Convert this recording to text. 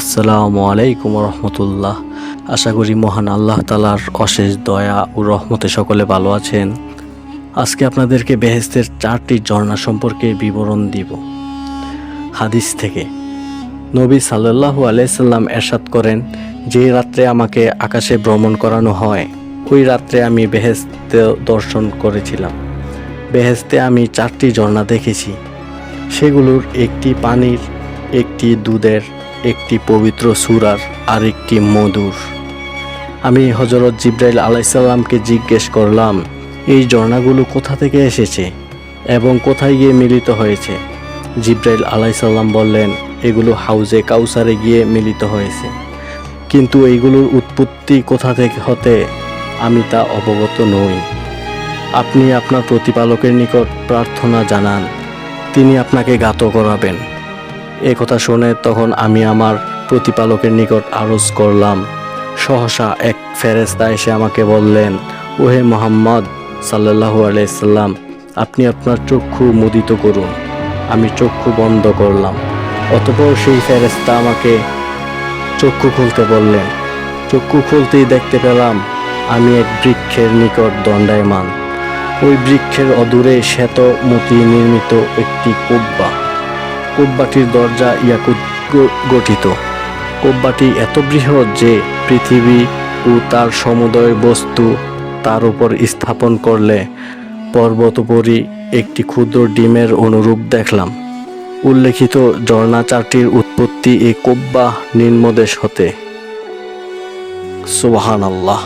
আসসালামু আলাইকুম রহমতুল্লাহ। আশা করি মহান আল্লাহ তালার অশেষ দয়া ও রহমতে সকলে ভালো আছেন। আজকে আপনাদেরকে বেহেস্তের চারটি ঝর্ণা সম্পর্কে বিবরণ দিব। হাদিস থেকে। নবী সাল্লাল্লাহু আলাইসাল্লাম এরশাদ করেন, যে রাত্রে আমাকে আকাশে ভ্রমণ করানো হয়, ওই রাত্রে আমি বেহেস্তে দর্শন করেছিলাম। বেহেস্তে আমি চারটি ঝর্ণা দেখেছি। সেগুলোর একটি পানির, একটি দুধের একটি পবিত্র সুরার আর একটি মধুর। আমি হজরত জিব্রাইল আলাইসাল্লামকে জিজ্ঞেস করলাম, এই ঝর্ণাগুলো কোথা থেকে এসেছে এবং কোথায় গিয়ে মিলিত হয়েছে? জিব্রাইল আলাইসাল্লাম বললেন, এগুলো হাউজে কাউসারে গিয়ে মিলিত হয়েছে। কিন্তু এইগুলোর উৎপত্তি কোথা থেকে হতে আমি তা অবগত নই। আপনি আপনার প্রতিপালকের নিকট প্রার্থনা জানান, তিনি আপনাকে গাত করাবেন। এ কথা শুনে তখন আমি আমার প্রতিপালকের নিকট আরজ করলাম। সহসা এক ফেরেস্তা এসে আমাকে বললেন, ওহে মোহাম্মদ সাল্লাহু আলাইসাল্লাম আপনি আপনার চক্ষু মুদিত করুন। আমি চক্ষু বন্ধ করলাম। অতপর সেই ফেরেস্তা আমাকে চক্ষু খুলতে বললেন, চক্ষু খুলতেই দেখতে পেলাম আমি এক বৃক্ষের নিকট দণ্ডায়মান। ওই বৃক্ষের অদূরে শ্বেত মতি নির্মিত একটি কুব্বা কুব্বাটির দরজা ইয়াকুত গঠিত। কোব্বাটি এত বৃহৎ যে পৃথিবী ও তার সমুদয় বস্তু তার উপর স্থাপন করলে পর্বতপরি একটি ক্ষুদ্র ডিমের অনুরূপ দেখলাম। উল্লেখিত ঝর্ণা চারটির উৎপত্তি এই কোব্বা নিম্নদেশ হতে। সুবাহান আল্লাহ